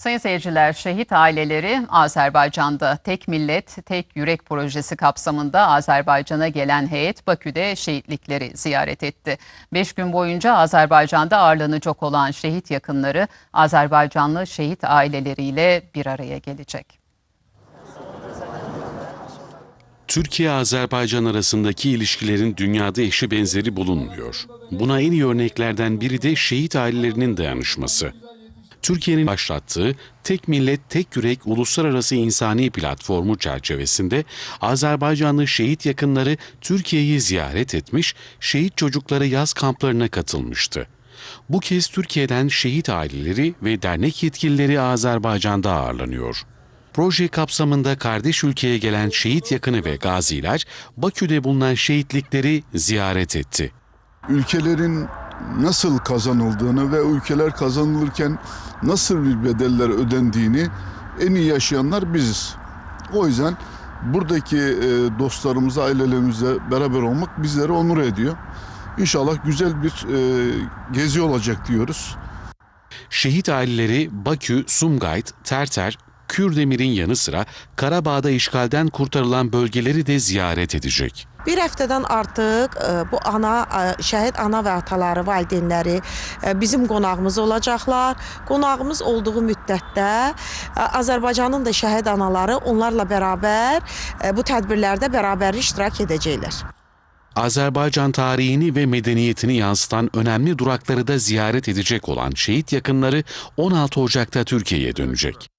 Sayın seyirciler, şehit aileleri Azerbaycan'da Tek Millet, Tek Yürek projesi kapsamında Azerbaycan'a gelen heyet Bakü'de şehitlikleri ziyaret etti. Beş gün boyunca Azerbaycan'da ağırlanacak olan şehit yakınları Azerbaycanlı şehit aileleriyle bir araya gelecek. Türkiye-Azerbaycan arasındaki ilişkilerin dünyada eşi benzeri bulunmuyor. Buna en iyi örneklerden biri de şehit ailelerinin dayanışması. Türkiye'nin başlattığı Tek Millet Tek Yürek Uluslararası İnsani Platformu çerçevesinde Azerbaycanlı şehit yakınları Türkiye'yi ziyaret etmiş, şehit çocukları yaz kamplarına katılmıştı. Bu kez Türkiye'den şehit aileleri ve dernek yetkilileri Azerbaycan'da ağırlanıyor. Proje kapsamında kardeş ülkeye gelen şehit yakını ve gaziler Bakü'de bulunan şehitlikleri ziyaret etti. ülkelerin nasıl kazanıldığını ve ülkeler kazanılırken nasıl bir bedeller ödendiğini en iyi yaşayanlar biziz. O yüzden buradaki e, dostlarımızla, ailelerimize beraber olmak bizleri onur ediyor. İnşallah güzel bir e, gezi olacak diyoruz. Şehit aileleri Bakü, Sumgayit, Terter, Kürdemir'in yanı sıra Karabağ'da işgalden kurtarılan bölgeleri de ziyaret edecek. Bir həftədən artıq e, bu ana e, şəhid ana və ataları, valideynləri e, bizim qonağımız olacaqlar. Qonağımız olduğu müddətdə Azərbaycanın da şəhid anaları onlarla bərabər bu tədbirlərdə bərabər iştirak edəcəklər. Azerbaycan tarihini ve medeniyetini yansıtan önemli durakları da ziyaret edecek olan şehit yakınları 16 Ocak'ta Türkiye'ye dönecek.